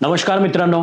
नमस्कार मित्रांनो.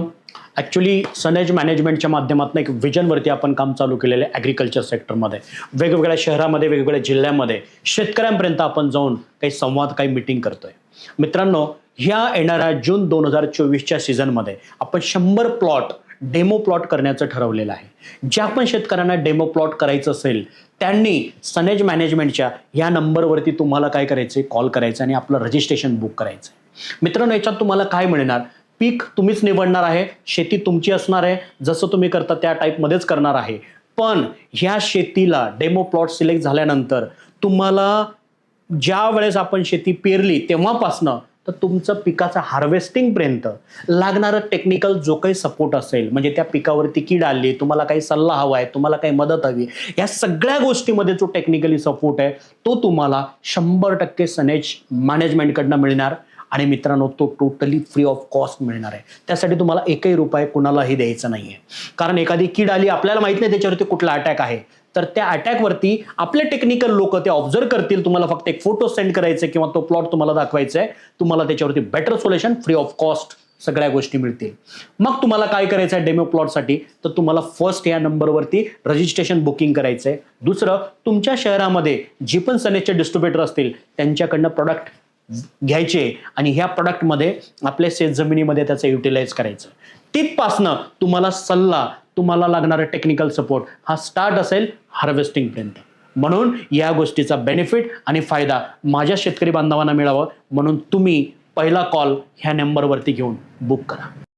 ॲक्च्युली सनेज मॅनेजमेंटच्या माध्यमातून एक विजनवरती आपण काम चालू केलेलं आहे ॲग्रिकल्चर सेक्टरमध्ये वेगवेगळ्या शहरामध्ये वेगवेगळ्या जिल्ह्यामध्ये शेतकऱ्यांपर्यंत आपण जाऊन काही संवाद काही मिटिंग करतोय. मित्रांनो ह्या येणाऱ्या जून दोन हजार चोवीसच्या सीझनमध्ये आपण शंभर प्लॉट डेमो प्लॉट करण्याचं ठरवलेलं आहे. ज्या पण शेतकऱ्यांना डेमो प्लॉट करायचं असेल त्यांनी सनेज मॅनेजमेंटच्या ह्या नंबरवरती तुम्हाला काय करायचं कॉल करायचं आणि आपलं रजिस्ट्रेशन बुक करायचं मित्रांनो याच्यात तुम्हाला काय मिळणार? पीक तुम्हीच निवडणार आहे शेती तुमची असणार आहे जसं तुम्ही करता त्या टाईपमध्येच करणार आहे. पण ह्या शेतीला डेमो प्लॉट सिलेक्ट झाल्यानंतर तुम्हाला ज्या वेळेस आपण शेती पेरली तेव्हापासनं तर तुमचं पिकाचं हार्वेस्टिंगपर्यंत लागणारं टेक्निकल जो काही सपोर्ट असेल म्हणजे त्या पिकावरती कीड आली तुम्हाला काही सल्ला हवा आहे तुम्हाला काही मदत हवी या सगळ्या गोष्टीमध्ये जो टेक्निकली सपोर्ट आहे तो तुम्हाला शंभर टक्के सनेज मॅनेजमेंटकडनं मिळणार. आणि मित्रांनो तो टोटली फ्री ऑफ कॉस्ट मिळणार आहे. त्यासाठी तुम्हाला एकही रुपये कुणालाही द्यायचा नाही आहे कारण एखादी कीड आली आपल्याला माहीत नाही त्याच्यावरती कुठला अटॅक आहे. तर त्या अटॅकवरती आपले टेक्निकल लोक ते ऑब्झर्व करतील. तुम्हाला फक्त एक फोटो सेंड करायचे किंवा तो प्लॉट तुम्हाला दाखवायचा आहे तुम्हाला त्याच्यावरती better solution free of cost सगळ्या गोष्टी मिळतील. मग तुम्हाला काय करायचं आहे डेमो प्लॉटसाठी तर तुम्हाला फर्स्ट या नंबरवरती रजिस्ट्रेशन बुकिंग करायचं आहे दुसरं तुमच्या शहरामध्ये जी पण सनेचे डिस्ट्रीब्युटर असतील त्यांच्याकडनं प्रोडक्ट घ्यायचे आणि ह्या प्रोडक्टमध्ये आपल्या शेत जमिनीमध्ये त्याचं युटिलाइज करायचं. तिथपासनं तुम्हाला सल्ला तुम्हाला लागणारा टेक्निकल सपोर्ट हा स्टार्ट असेल हार्वेस्टिंगपर्यंत म्हणून या गोष्टीचा बेनिफिट आणि फायदा माझ्या शेतकरी बांधवांना मिळावं. म्हणून तुम्ही पहिला कॉल ह्या नंबरवरती घेऊन बुक करा.